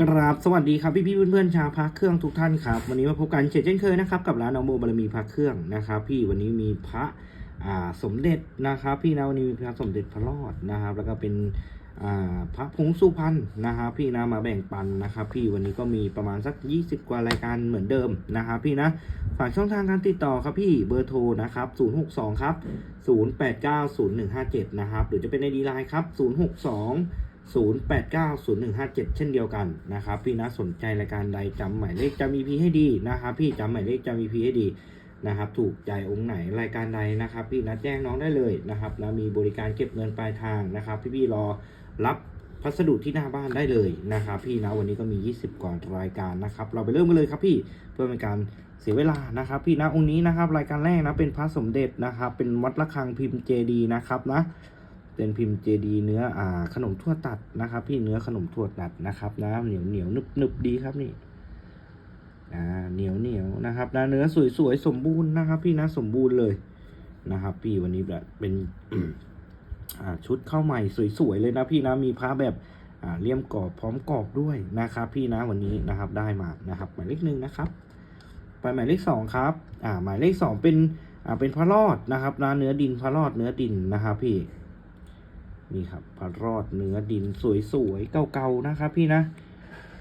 กราบสวัสดีครับพี่พี่เพื่อนๆชาวพักเครื่องทุกท่านครับ วันนี้มาพบกันเช่นเคยนะครับกับร้านน้องโมบารมีพักเครื่องนะครับ พี่วันนี้มีพระอ่าสมเด็จนะครับ พี่นะวันนี้มีพระสมเด็จพระรอดนะครับ แล้วก็เป็นอ่าพระผงสุพรรณนะครับ พี่นะมาแบ่งปันนะครับ พี่วันนี้ก็มีประมาณสัก 20 กว่ารายการเหมือนเดิมนะครับ พี่นะฝากช่องทางการติดต่อครับพี่เบอร์โทรนะครับ 062 ครับ 0890157 นะครับหรือจะเป็นในดีไลน์ครับ 062 0890157เช่นเดียวกันนะครับ พี่นะสนใจรายการใดจำหมายเลขจำ EP ให้ดีนะครับ พี่จำหมายเลขจำ EP ให้ดีนะครับ ถูกใจองค์ไหนรายการใดนะครับ พี่นะแจ้งน้องได้เลยนะครับนะมีบริการเก็บเงินปลายทางนะครับ พี่พี่รอรับพัสดุที่หน้าบ้านได้เลยนะครับ พี่นะวันนี้ก็มี 20 กว่ารายการนะครับ เราไปเริ่มกันเลยครับพี่เพื่อเป็นการเสียเวลานะครับ พี่นะองค์นี้นะครับ รายการแรกนะเป็นพระสมเด็จนะครับ เป็นวัดระฆังพิมพ์เจดีนะครับนะ เป็นพิมพ์เจดีเนื้ออ่าขนมทั่วตัดนะครับ พี่เนื้อขนมทั่วตัดนะครับนะเหนียวเหนียวนึบนึบดีครับนี่อ่าเหนียวเหนียวนะครับนะเนื้อสวยสวยสมบูรณ์นะครับ พี่นะสมบูรณ์เลยนะครับ พี่วันนี้แบบเป็นอ่าชุดเข้าใหม่สวยๆเลยนะพี่นะมีพระแบบอ่าเลี่ยมกรอบพร้อมกรอบด้วยนะครับ พี่นะวันนี้นะครับได้มานะครับ หมายเลขหนึ่งนะครับ ไปหมายเลขสองครับอ่าหมายเลขสองเป็นอ่าเป็นพระรอดนะครับนะเนื้อดินพระรอดเนื้อดินนะครับ พี่ นี่ครับพระรอดเนื้อดินสวยๆเก่าๆนะครับ พี่นะ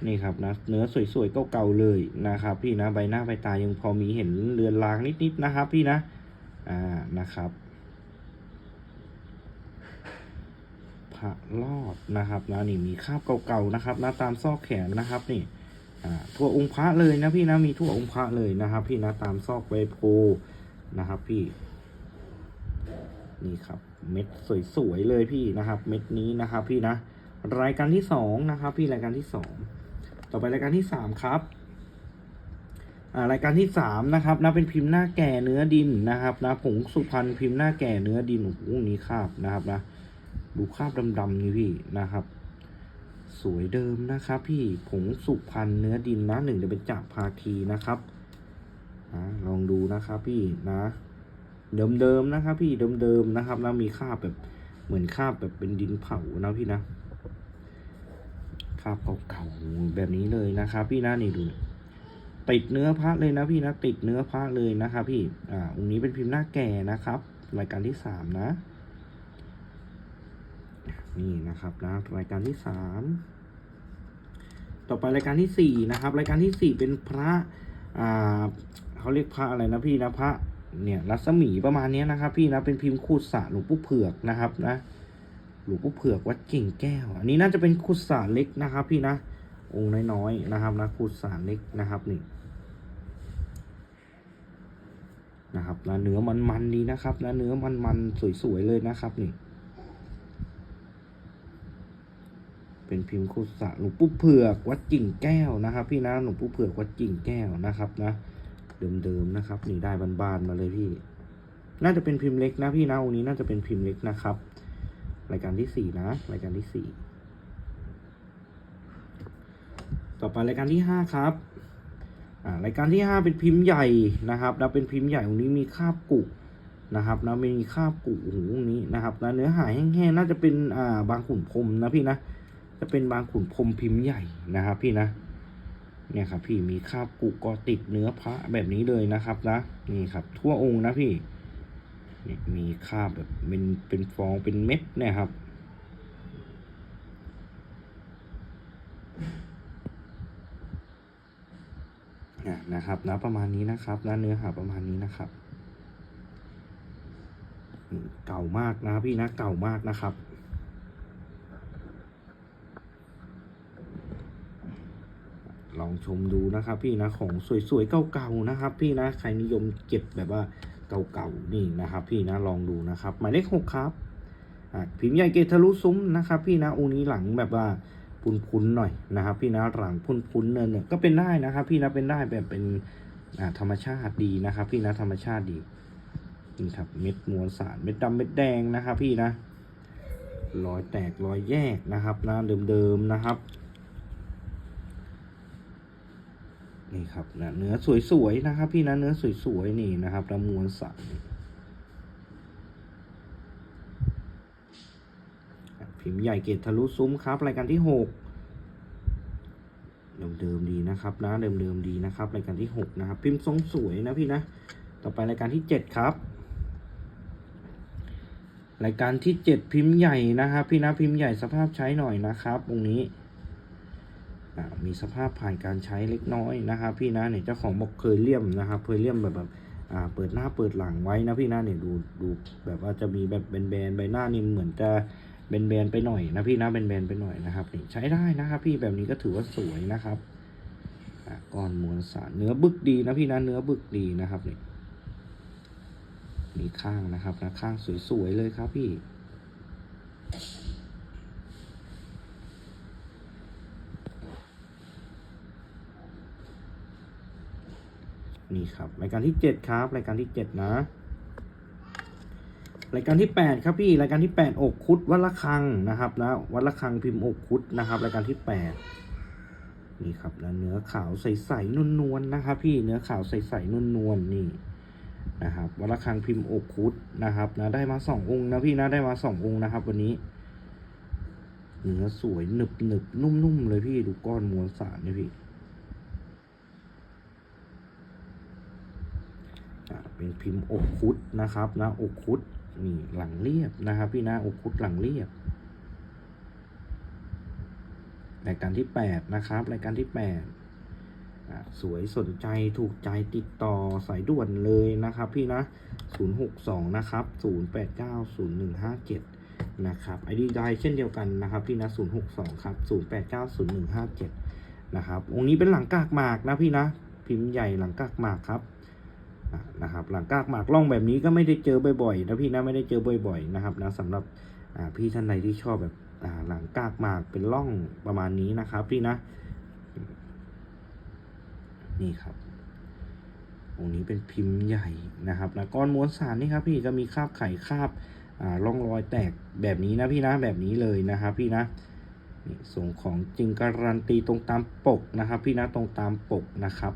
นี่ครับนะเนื้อสวยๆเก่าๆเลยนะครับ พี่นะใบหน้าใบตายังพอมีเห็นเลือนลางนิดๆนะครับ พี่นะอ่านะครับพระรอดนะครับนะนี่มีคราบเก่าๆนะครับนะตามซอกแขนนะครับนี่อ่าทั่วองค์พระเลยนะพี่นะมีทั่วองค์พระเลยนะครับ พี่นะตามซอกใบโพนะครับ พี่นี่ครับ เม็ดสวยๆเลยพี่นะครับ เม็ดนี้นะครับพี่นะ รายการที่สองนะครับ พี่รายการที่สองต่อไปรายการที่สามครับรายการที่สามนะครับนะเป็นพิมพ์หน้าแก่เนื้อดินนะครับนะผงสุพรรณพิมพ์หน้าแก่เนื้อดินโอ้โหนี้คราบนะครับนะดูคราบดำๆนี่พี่นะครับ สวยเดิมนะครับ พี่ผงสุพรรณเนื้อดินนะหนึ่งจะเป็นจากภาคีนะครับลองดูนะครับพี่นะ เดิมๆนะครับพี่เดิมๆนะครับแล้วมีคราบแบบเหมือนคราบแบบเป็นดินเผานะพี่นะคราบเก่าๆแบบนี้เลยนะครับพี่นะนี่ดูติดเนื้อพระเลยนะพี่นะติดเนื้อพระเลยนะครับพี่อ่าองค์นี้เป็นพิมพ์หน้าแก่นะครับ รายการที่สามนะนี่นะครับนะรายการที่สามต่อไปรายการที่สี่นะครับ รายการที่สี่เป็นพระอ่าเขาเรียกพระอะไรนะพี่นะพระ เนี่ยรัศมีประมาณนี้นะครับ พี่นะเป็นพิมพ์คูดสระหลวงปู่เผือกนะครับนะหลวงปู่เผือกวัดกิ่งแก้ว อันนี้น่าจะเป็นคูดสระเล็กนะครับ พี่นะองค์น้อยๆนะครับนะคูดสระเล็กนะครับนี่นะครับนะเนื้อมันๆดีนะครับนะเนื้อมันๆสวยๆเลยนะครับนี่เป็นพิมพ์คูดสระหลวงปู่เผือกวัดกิ่งแก้วนะครับ พี่นะหลวงปู่เผือกวัดกิ่งแก้วนะครับนะ เดิมๆนะครับ นี่ได้บานๆมาเลยพี่ น่าจะเป็นพิมพ์เล็กนะพี่นะองค์นี้น่าจะเป็นพิมพ์เล็กนะครับ รายการที่สี่นะรายการที่สี่ต่อไปรายการที่ห้าครับอ่ารายการที่ห้าเป็นพิมพ์ใหญ่นะครับแล้วเป็นพิมพ์ใหญ่องนี้มีคาบกุนะครับนะมีคาบกุหองนี้นะครับนะเนื้อหาแห้งๆน่าจะเป็นอ่าบางขุนพรมนะพี่นะจะเป็นบางขุนพรมพิมพ์ใหญ่นะครับ พี่นะ เนี่ยครับพี่มีคราบกุกอติดเนื้อพระแบบนี้เลยนะครับนะนี่ครับ ทั่วองค์นะพี่นี่มีคราบแบบเป็นเป็นฟองเป็นเม็ดนี่ยครับอะนะครับนะประมาณนี้นะครับนะเนื้อหาประมาณนี้นะครับ เก่ามากนะพี่นะเก่ามากนะครับ ล องชมดูนะครับ พี่นะของสวยๆเก่าๆนะครับ พี่นะใครนิยมเก็บแบบว่าเก่าๆนี่นะครับ พี่นะลองดูนะครับหมายเลขหกครับพิมพ์ใหญ่เกทะลุซุ้มนะครับ พี่นะองค์นี้หลังแบบว่าพุนๆหน่อยนะครับ พี่นะหลังพุนๆเนินเนี่ยก็เป็นได้นะครับ พี่นะเป็นได้แบบเป็นธรรมชาติดีนะครับ พี่นะธรรมชาติดีนี่ครับเม็ดมวลสารเม็ดดำเม็ดแดงนะครับ พี่นะรอยแตกรอยแยกนะครับนะเดิมๆนะครับ นี่ครับนะเนื้อสวยๆนะครับ พี่นะเนื้อสวยๆนี่นะครับแล้วมวลสารพิมพ์ใหญ่เกตทะลุซุ้มครับ รายการที่หกเดิมๆดีนะครับนะเดิมๆดีนะครับ รายการที่หกนะครับ พิมพ์ทรงสวยนะพี่นะ ต่อไปรายการที่เจ็ดครับรายการที่เจ็ดพิมพ์ใหญ่นะครับพี่นะพิมพ์ใหญ่สภาพใช้หน่อยนะครับตรงนี้ มีสภาพผ่านการใช้เล็กน้อยนะครับพี่นะเนี่ยเจ้าของบอกเคยเลี่ยมนะครับเคยเลี่ยมแบบแบบอ่าเปิดหน้าเปิดหลังไว้นะพี่นะเนี่ยดูดูแบบว่าจะมีแบบแบนๆใบหน้านี่เหมือนจะแบนๆไปหน่อยนะพี่นะแบนๆไปหน่อยนะครับนี่ใช้ได้นะครับ พี่แบบนี้ก็ถือว่าสวยนะครับอ่าก้อนมวลสารเนื้อบึกดีนะพี่นะเนื้อบึกดีนะครับนี่มีข้างนะครับนะข้างสวยๆเลยครับพี่ นี่ครับรายการที่เจ็ดครับ รายการที่เจ็ดนะ รายการที่แปดครับพี่รายการที่แปดอกคุดวัดละคังนะครับนะวัดละคังพิมพ์อกคุดนะครับ รายการที่แปดนี่ครับแล้วเนื้อขาวใสๆนวลๆนะครับ พี่เนื้อขาวใสๆนวลๆนี่นะครับวัดระฆังพิมพ์อกคุดนะครับนะได้มาสององค์นะพี่นะได้มาสององค์นะครับ วันนี้เนื้อสวยหนึบหนึบนุ่มๆเลยพี่ดูก้อนมวลสารเนี่ยพี่อ่า เป็นพิมพ์อกคุดนะครับนะอกคุดนี่หลังเรียบนะครับ พี่นะอกคุดหลังเรียบรายการที่แปดนะครับรายการที่แปดสวยสนใจถูกใจติดต่อสายด่วนเลยนะครับ พี่นะ 062 นะครับ 0890157 นะครับ ID ได้เช่นเดียวกันนะครับ พี่นะ 062 ครับ 0890157 นะครับองค์นี้เป็นหลังกากหมากนะพี่นะ พิมพ์ใหญ่หลังกากหมากครับ นะครับหลังกากหมากล่องแบบนี้ก็ไม่ได้เจอบ่อยๆนะพี่นะไม่ได้เจอบ่อย ๆ นะครับนะสำหรับพี่ท่านใดที่ชอบแบบหลังกากหมากเป็นล่องประมาณนี้นะครับพี่นะนี่ครับองนี้เป็นพิมพ์ใหญ่นะครับนะก้อนม้วนสารนี่ครับพี่ก็มีคราบไข่คราบอ่าร่องรอยแตกแบบนี้นะพี่นะแบบนี้เลยนะครับพี่นะนี่ส่งของจริงการันตีตรงตามปกนะครับ พี่นะตรงตามปกนะครับ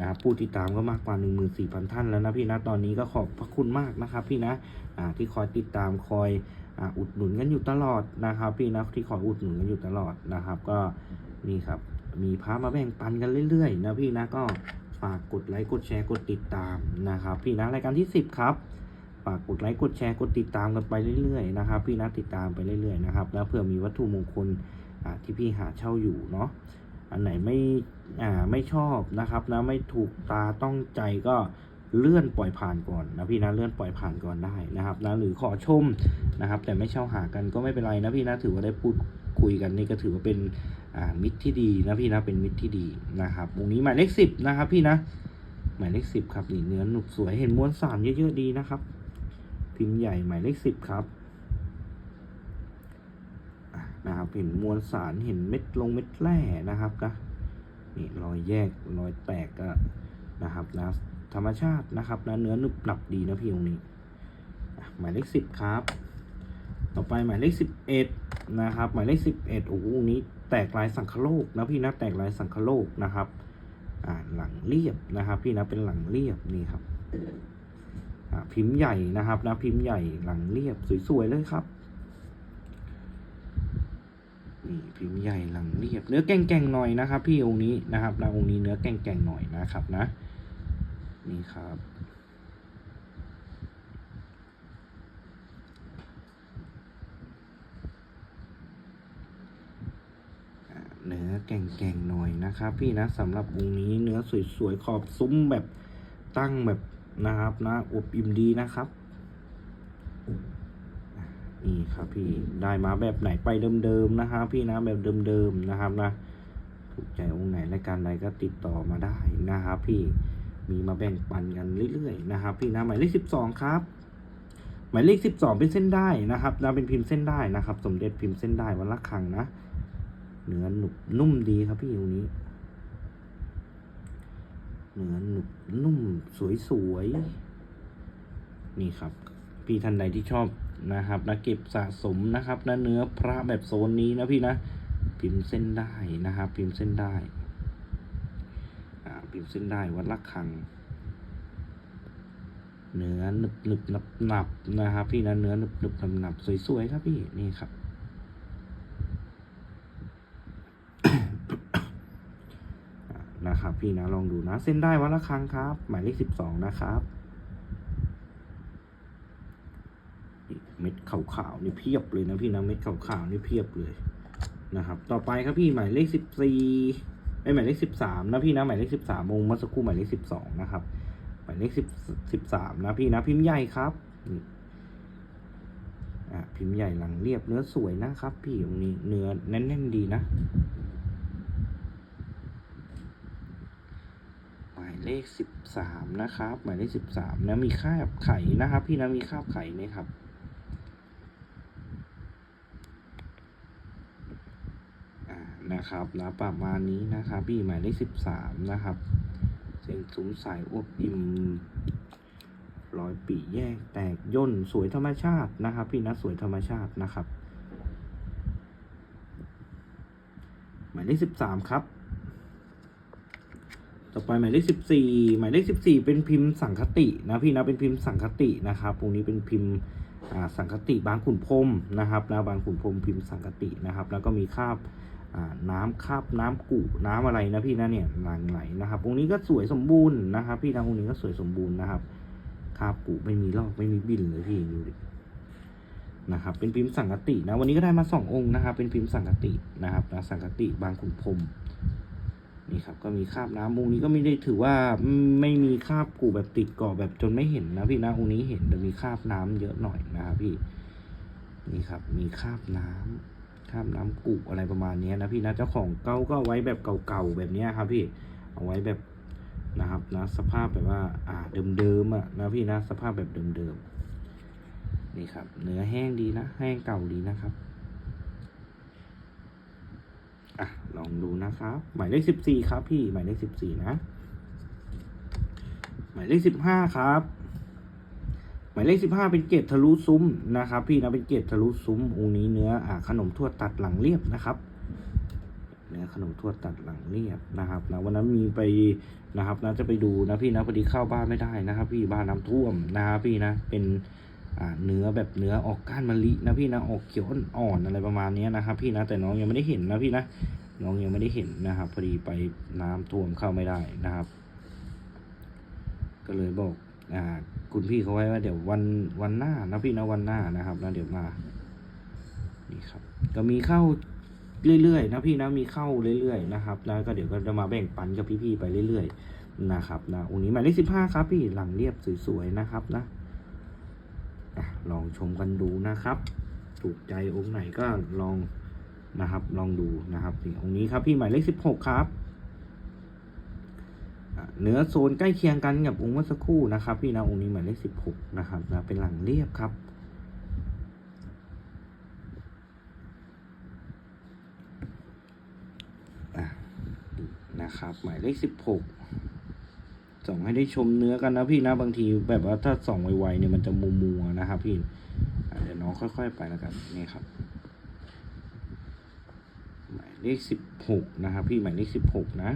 นะครับผู้ติดตามก็มากกว่า 14,000 ท่านแล้วนะพี่นะตอนนี้ก็ขอบพระคุณมากนะครับ พี่นะที่คอยติดตามคอยอุดหนุนกันอยู่ตลอดนะครับ พี่นะที่คอยอุดหนุนกันอยู่ตลอดนะครับ ก็นี่ครับมีพามาแบ่งปันกันเรื่อยๆนะพี่นะก็ฝากกดไลค์กดแชร์กดติดตามนะครับ พี่นะรายการที่ 10 ครับฝากกดไลค์กดแชร์กดติดตามกันไปเรื่อยๆนะครับ พี่นะติดตามไปเรื่อยๆนะครับ แล้วเผื่อมีวัตถุมงคลที่พี่หาเช่าอยู่เนาะ อันไหนไม่อ่าไม่ชอบนะครับนะไม่ถูกตาต้องใจก็เลื่อนปล่อยผ่านก่อนนะพี่นะเลื่อนปล่อยผ่านก่อนได้นะครับนะหรือขอชมนะครับ แต่ไม่เช่าหากันก็ไม่เป็นไรนะพี่นะถือว่าได้พูดคุยกันนี่ก็ถือว่าเป็นอ่ามิตรที่ดีนะพี่นะเป็นมิตรที่ดีนะครับวงนี้หมายเลขสิบนะครับพี่นะหมายเลขสิบครับนี่เนื้อหนุกสวยเห็นม้วนสารเยอะๆดีนะครับ พิมพ์ใหญ่หมายเลขสิบครับ นะครับเห็นมวลสารเห็นเม็ดลงเม็ดแร่นะครับนะนี่รอยแยกรอยแตกก็นะครับนะธรรมชาตินะครับนะเนื้อหนึบหนับดีนะพี่ตรงนี้หมายเลขสิบครับ ต่อไปหมายเลขสิบเอ็ดนะครับ หมายเลขสิบเอ็ดโอ้โหองนี้แตกลายสังคโลกนะพี่นะแตกลายสังคโลกนะครับอ่าหลังเรียบนะครับ พี่นะเป็นหลังเรียบนี่ครับพิมพ์ใหญ่นะครับนะพิมพ์ใหญ่หลังเรียบสวยๆเลยครับ นี่พิมพ์ใหญ่หลังเรียบ เนื้อแก่งๆหน่อยนะครับ พี่องค์นี้นะครับนะองค์นี้เนื้อแก่งๆหน่อยนะครับนะ นี่ครับเนื้อแก่งๆหน่อยนะครับ พี่นะสำหรับวงนี้เนื้อสวยๆขอบซุ้มแบบตั้งแบบนะครับนะอบอิ่มดีนะครับ นี่ครับพี่ได้มาแบบไหนไปเดิมๆนะครับพี่นะแบบเดิมๆนะครับนะถูกใจองค์ไหนรายการใดก็ติดต่อมาได้นะครับพี่มีมาแบ่งปันกันเรื่อยๆนะครับ พี่นะหมายเลขสิบสองครับหมายเลขสิบสองเป็นเส้นได้นะครับนะเป็นพิมพ์เส้นได้นะครับ สมเด็จพิมพ์เส้นได้วันละครั้งนะเนื้อหนุบนุ่มดีครับพี่ตรงนี้เนื้อหนุบนุ่มสวยๆนี่ครับ พี่ท่านใดที่ชอบ นะครับนะเก็บสะสมนะครับนะเนื้อพระแบบโซนนี้นะพี่นะพิมพ์เส้นได้นะครับ พิมพ์เส้นได้พิมพ์เส้นได้วัดลักขังเนื้อหนึบหนึบหนับหนับนะครับ พี่นะเนื้อหนึบหนึบหนับหนับสวยๆครับพี่นี่ครับนะครับพี่นะลองดูนะเส้นได้วัดละครั้งครับ หมายเลขสิบสองนะครับ ม็ดขาวๆนี่เพียบเลยนะพี่นะเม็ดขาวๆนี่เพียบเลยนะครับ ต่อไปครับพี่หมายเลขสิบสี่ไอหมายเลขสิบสามนะพี่นะหมายเลขสิบสามองเมื่อสักครู่หมายเลขสิบสองนะครับหมายเลขสิบสิบสามนะพี่นะพิมพ์ใหญ่ครับนี่อะพิมพ์ใหญ่หลังเรียบเนื้อสวยนะครับ พี่ตรงนี้เนื้อแน่นๆดีนะหมายเลขสิบสามนะครับ หมายเลขสิบสามนะมีคราบไข่นะครับ พี่นะมีคาบไข่ไหมครับ อ่า นะครับนะประมาณนี้นะครับพี่หมายเลขสิบสามนะครับ เสียงสูงสายอวบอิ่มร้อยปีแยกแตกย่นสวยธรรมชาตินะครับ พี่นะสวยธรรมชาตินะครับ หมายเลขสิบสามครับต่อไปหมายเลขสิบสี่หมายเลขสิบสี่เป็นพิมพ์สังคตินะพี่นะเป็นพิมพ์สังคตินะครับตรงนี้เป็นพิมพ์สังคติบางขุนพรมนะครับนะบางขุนพรมพิมพ์สังคตินะครับ แล้วก็มีคาบ น้ำคาบน้ำกุน้ำอะไรนะพี่นะเนี่ยหลังไหลนะครับองค์นี้ก็สวยสมบูรณ์นะครับ พี่นะองค์นี้ก็สวยสมบูรณ์นะครับคาบกุไม่มีลอกไม่มีบินเลยพี่ดูดินะครับ เป็นพิมพ์สังคตินะ วันนี้ก็ได้มาสององค์นะครับ เป็นพิมพ์สังคตินะครับนะสังคติบางขุนพรหมนี่ครับก็มีคาบน้ำองค์นี้ก็ไม่ได้ถือว่าไม่มีคาบกูแบบติดเกาะแบบจนไม่เห็นนะพี่นะองค์นี้เห็นแต่มีคาบน้ำเยอะหน่อยนะครับพี่นี่ครับมีคาบน้ำ คราบน้ำกุอะไรประมาณนี้นะพี่นะเจ้าของเก่าก็เอาไว้แบบเก่าๆแบบนี้ครับพี่เอาไว้แบบนะครับนะสภาพแบบว่าอ่าเดิมๆอะนะพี่นะสภาพแบบเดิมๆนี่ครับ เนื้อแห้งดีนะแห้งเก่าดีนะครับอะลองดูนะครับ หมายเลขสิบสี่ครับพี่หมายเลขสิบสี่นะ หมายเลขสิบห้าครับายเลขสิบห้าเป็นเกตทะลุซุ้มนะครับ พี่นะเป็นเกตทะลุซุ้มองค์นี้เนื้ออ่าขนมทั่วตัดหลังเรียบนะครับเนื้อขนมทั่วตัดหลังเรียบนะครับนะวันนั้นมีไปนะครับนะจะไปดูนะพี่นะพอดีเข้าบ้านไม่ได้นะครับ พี่บ้านน้ำท่วมนะครับพี่นะเป็นเนื้อแบบเนื้อออกก้านมะลินะพี่นะออกเขียวอ่อนอะไรประมาณนี้นะครับ พี่นะแต่น้องยังไม่ได้เห็นนะพี่นะน้องยังไม่ได้เห็นนะครับ พอดีไปน้ำท่วมเข้าไม่ได้นะครับ ก็เลยบอก คุณพี่เขาไว้ว่าเดี๋ยววันวันหน้านะพี่นะวันหน้านะครับนะเดี๋ยวมานี่ครับ ก็มีเข้าเรื่อยๆนะพี่นะมีเข้าเรื่อยๆนะครับแล้วก็เดี๋ยวก็จะมาแบ่งปันกับพี่ๆไปเรื่อยๆนะครับนะองค์นี้หมายเลขสิบห้าครับ พี่หลังเรียบสวยๆนะครับนะอลองชมกันดูนะครับ ถูกใจองค์ไหนก็ลองนะครับ ลองดูนะครับนี่องค์นี้ครับพี่หมายเลขสิบหกครับ เนื้อโซนใกล้เคียงกันกับองค์เมื่อสักครู่นะครับ พี่นะองค์นี้หมายเลขสิบหกนะครับนะเป็นหลังเรียบครับ นะครับ หมายเลขสิบหกส่องให้ได้ชมเนื้อกันนะพี่นะบางทีแบบว่าถ้าส่องไวๆเนี่ยมันจะมัวมัวนะครับพี่เดี๋ยวน้องค่อย ๆ ไปแล้วกันนี่ครับ หมายเลขสิบหกนะครับพี่หมายเลขสิบหกนะ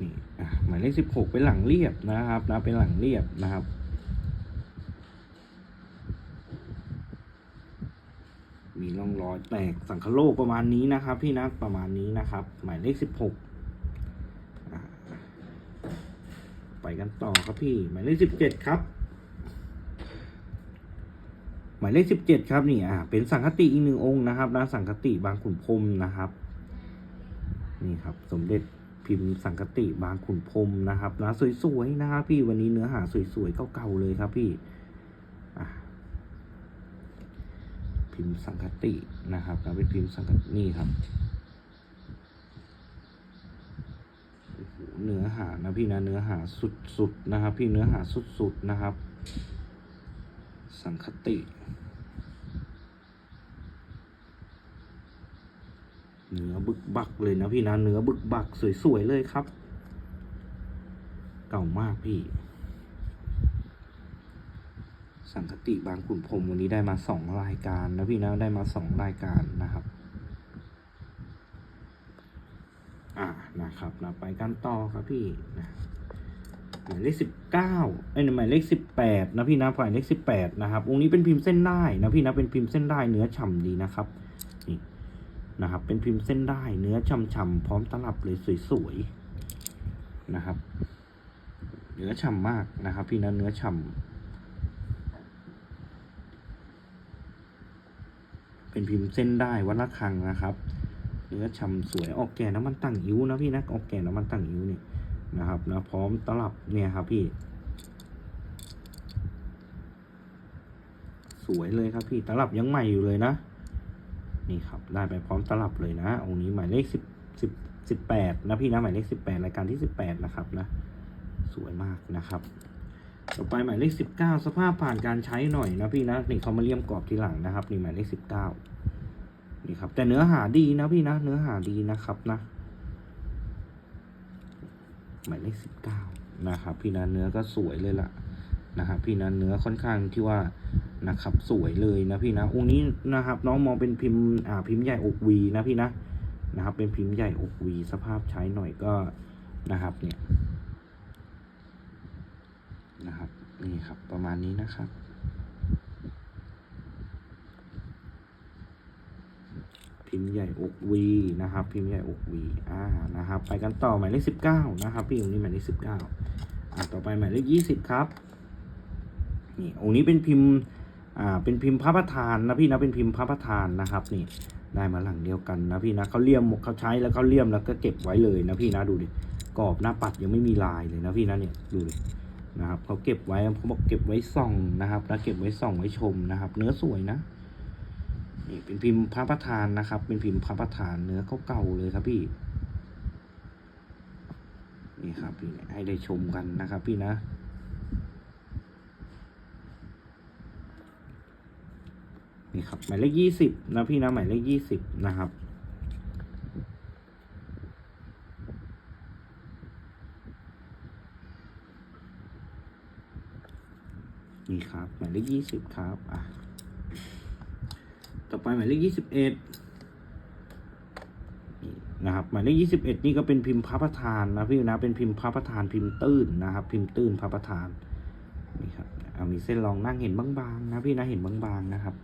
นี่อะหมาย เลขสิบหกเป็นหลังเรียบนะครับนะเป็นหลังเรียบนะครับมีร่องรอยแตกสังคโลกประมาณนี้นะครับ พี่นะประมาณนี้นะครับ หมายเลขสิบหกไปกันต่อครับพี่ หมายเลขสิบเจ็ดครับ หมายเลขสิบเจ็ดครับนี่อ่าเป็นสังคติอีกหนึ่งองค์นะครับนะสังคติบางขุนพรหมนะครับ นี่ครับ สมเด็จ พิมพ์สังคติบางขุนพรมนะครับนะสวยๆนะครับพี่วันนี้เนื้อหาสวยๆเก่าๆเลยครับพี่พิมพ์สังคตินะครับนะเป็นพิมพ์สังคตินี่ครับเนื้อหานะพี่นะเนื้อหาสุดๆนะครับ พี่เนื้อหาสุดๆนะครับ สังคติ เนื้อบึกบักเลยนะพี่นะเนื้อบึกบักสวยๆเลยครับ เก่ามากพี่ สังคติบางขุนพรมวันนี้ได้มาสองรายการนะพี่นะได้มาสองรายการนะครับ อ่านะครับเราไปกันต่อครับพี่นะหมายเลขสิบเก้าไอ้หมายเลขสิบแปดนะพี่นะหมายเลขสิบแปดนะครับองค์นี้เป็นพิมพ์เส้นได้นะพี่นะเป็นพิมพ์เส้นได้เนื้อฉ่ำดีนะครับ นะครับ เป็นพิมพ์เส้นได้เนื้อช่ำๆพร้อมตลับเลยสวยๆนะครับ เนื้อฉ่ำมากนะครับ พี่นะเนื้อฉ่ำเป็นพิมพ์เส้นได้วัดระฆังนะครับ เนื้อฉ่ำสวยออกแก่น้ำมันตั้งอิ้วนะพี่นะออกแก่น้ำมันตั้งอิ้วนี่นะครับนะพร้อมตลับเนี่ยครับพี่ สวยเลยครับพี่ตลับยังใหม่อยู่เลยนะ นี่ครับได้ไปพร้อมตลับเลยนะ องค์นี้หมายเลขสิบสิบสิบแปดนะพี่นะหมายเลขสิบแปดรายการที่สิบแปดนะครับนะ สวยมากนะครับ ต่อไปหมายเลขสิบเก้าสภาพผ่านการใช้หน่อยนะพี่นะนี่เขามาเลี่ยมกรอบทีหลังนะครับนี่หมายเลขสิบเก้านี่ครับแต่เนื้อหาดีนะพี่นะเนื้อหาดีนะครับนะ หมายเลขสิบเก้านะครับ พี่นะเนื้อก็สวยเลยล่ะ นะครับพี่นะเนื้อค่อนข้างที่ว่านะครับสวยเลยนะพี่นะองค์นี้นะครับ น้องมองเป็นพิมพ์อ่าพิมพ์ใหญ่อกวีนะพี่นะนะครับ เป็นพิมพ์ใหญ่อกวีสภาพใช้หน่อยก็นะครับเนี่ยนะครับนี่ครับประมาณนี้นะครับพิมพ์ใหญ่อกวีนะครับ พิมพ์ใหญ่อกวีอ่านะครับ ไปกันต่อหมายเลขสิบเก้านะครับพี่องค์นี้หมายเลขสิบเก้าอ่าต่อไปหมายเลขยี่สิบครับ นี่องค์นี้เป็นพิมพ์อ่าเป็นพิมพ์พระประธานนะพี่นะเป็นพิมพ์พระประธานนะครับนี่ได้มาหลังเดียวกันนะพี่นะเขาเลี่ยมเขาใช้แล้วเขาเลี่ยมแล้วก็เก็บไว้เลยนะพี่นะดูดิกรอบหน้าปัดยังไม่มีลายเลยนะพี่นะเนี่ยดูดินะครับเขาเก็บไว้เขาบอกเก็บไว้ส่องนะครับ แล้วเก็บไว้ส่องไว้ชมนะครับ เนื้อสวยนะนี่เป็นพิมพ์พระประธานนะครับ เป็นพิมพ์พระประธานเนื้อเก่าๆเลยครับพี่นี่ครับพี่ให้ได้ชมกันนะครับ พี่นะ นี่ครับหมายเลขยี่สิบนะพี่นะหมายเลขยี่สิบนะครับ นี่ครับหมายเลขยี่สิบครับอะต่อไปหมายเลขยี่สิบเอ็ดนะครับหมายเลขยี่สิบเอ็ดนี่ก็เป็นพิมพ์พระประธานนะพี่นะเป็นพิมพ์พระประธานพิมพ์ตื้นนะครับ พิมพ์ตื้นพระประธานนี่ครับมีเส้นรองนั่งเห็นบางๆนะพี่นะเห็นบางๆนะครับ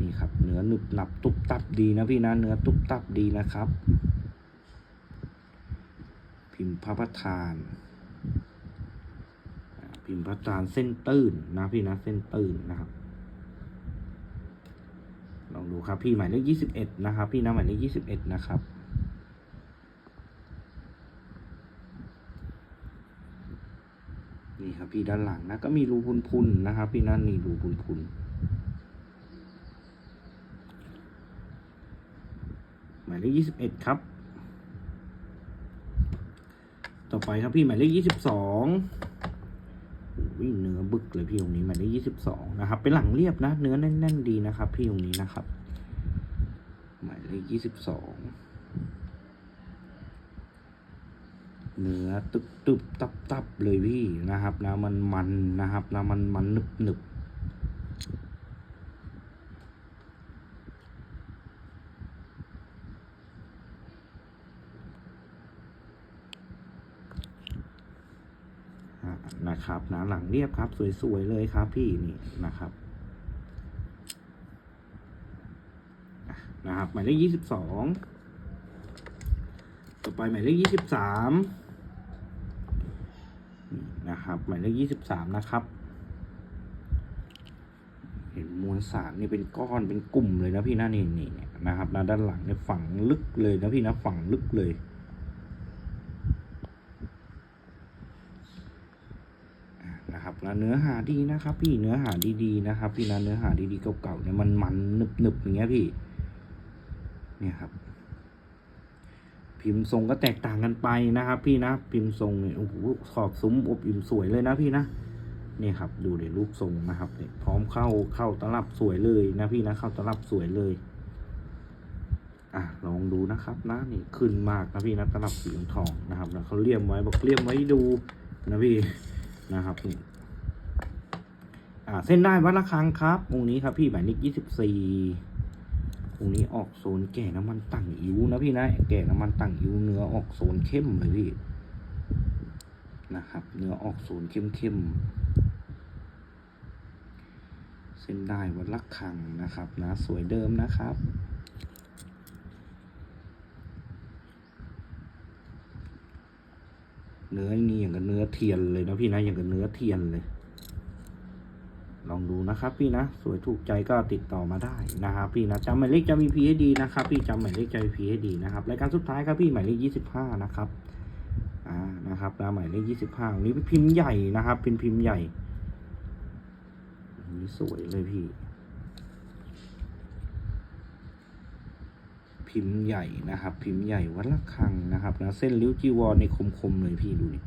นี่ครับ เนื้อหนึบหนับตุบตับดีนะพี่นะเนื้อตุบตับดีนะครับ พิมพ์พระประธาน พิมพ์พระประธานเส้นตื้นนะพี่นะเส้นตื้นนะครับลองดูครับพี่หมายเลขยี่สิบเอ็ดนะครับ พี่นะหมายเลขยี่สิบเอ็ดนะครับนี่ครับพี่ด้านหลังนะก็มีรูพุนๆนะครับ พี่นั่นนี่รูพุนๆหมายเลขยี่สิบเอ็ดครับ ต่อไปครับพี่หมายเลขยี่สิบสองวิ่งเนื้อบึกเลยพี่ตรงนี้หมายเลขยี่สิบสองนะครับ เป็นหลังเรียบนะ เนื้อแน่น ๆ ดีนะครับ พี่ตรงนี้นะครับ หมายเลขยี่สิบสองเนื้อตึบตึบตับตับเลยพี่นะครับนะมันมันนะครับนะมันมันหนึบหนึบอะ นะครับนะหลังเรียบครับ สวยๆเลยครับพี่นี่นะครับนะครับหมายเลขยี่สิบสองต่อไปหมายเลขยี่สิบสามนะครับหมายเลขยี่สิบสามนะครับ เห็นมวลสารนี่เป็นก้อนเป็นกลุ่มเลยนะพี่นะนี่นี่นะครับนะด้านหลังเนี่ยฝังลึกเลยนะพี่นะฝังลึกเลยอะนะครับนะ เนื้อหาดีนะครับ พี่เนื้อหาดีๆนะครับ พี่นะเนื้อหาดีๆเก่าๆเนี่ยมันมันหนึบๆอย่างเงี้ยพี่ เนี่ยครับ พิมพ์ทรงก็แตกต่างกันไปนะครับ พี่นะพิมพ์ทรงเนี่ยโอ้โหขอบซุ้มอบอิ่มสวยเลยนะพี่นะนี่ครับ ดูเดี๋ยวรูปทรงนะครับเนี่ยพร้อมเข้าเข้าตลับสวยเลยนะพี่นะเข้าตลับสวยเลย อะลองดูนะครับนะนี่ขึ้นมากนะพี่นะตลับสีทองนะครับแล้วเขาเลี่ยมไว้บอกเลี่ยมไว้ดูนะพี่นะครับนี่่า เส้นได้วัดละครังครับวงนี้ครับพี่หมายเลขยี่สิบสี่วงนี้ออกโซนแก่น้ำมันตั้งยูนะพี่นะ แก่น้ำมันตั้งยูเนื้อออกโซนเข้มเลยพี่นะครับ เนื้อออกโซนเข้มเข้มเส้นได้วัดละครังนะครับนะสวยเดิมนะครับเนื้อนี่อย่างกับเนื้อเทียนเลยนะพี่นะอย่างกับเนื้อเทียนเลย ลองดูนะครับพี่นะ สวยถูกใจก็ติดต่อมาได้นะครับพี่นะจำหมายเลขจำ EP ให้ดีนะครับ พี่จำหมายเลขจำ EP ให้ดีนะครับรายการสุดท้ายครับพี่หมายเลขยี่สิบห้านะครับอ่านะครับนะหมายเลขยี่สิบห้านี้เป็นพิมพ์ใหญ่นะครับเป็นพิมพ์ใหญ่นนี้สวยเลยพี่ พิมพ์ใหญ่นะครับ พิมพ์ใหญ่วัดละคังนะครับนะเส้นริ้วจีวรในคมๆเลยพี่ดูดิ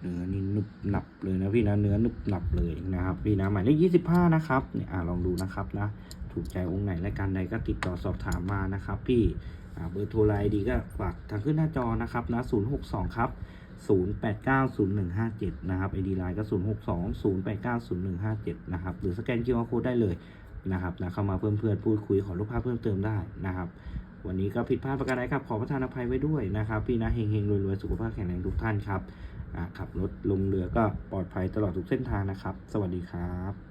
เนื้อนี่นุบหนับเลยนะพี่นะเนื้อนุบหนับเลยนะครับ พี่นะหมายเลขยี่สิบห้านะครับเนี่ยอ่าลองดูนะครับนะถูกใจองค์ไหนรายการใดก็ติดต่อสอบถามมานะครับ พี่อ่าเบอร์โทรไลน์ดีก็ฝากทางขึ้นหน้าจอนะครับนะศูนย์หกสองครับ08905157 นะครับ ID Line ก็ 0620890157 นะครับ หรือสแกน QR Code ได้เลยนะครับนะเข้ามาเพื่อนเพื่อนพูดคุยขอรูปภาพเพิ่มเติมได้นะครับ วันนี้ก็ผิดพลาดประการใดครับ ขอประทานอภัยไว้ด้วยนะครับ พี่นะเฮงเฮงๆรวยสุขภาพแข็งแรงทุกท่านครับ ขับรถลงเรือก็ปลอดภัยตลอดทุกเส้นทางนะครับ สวัสดีครับ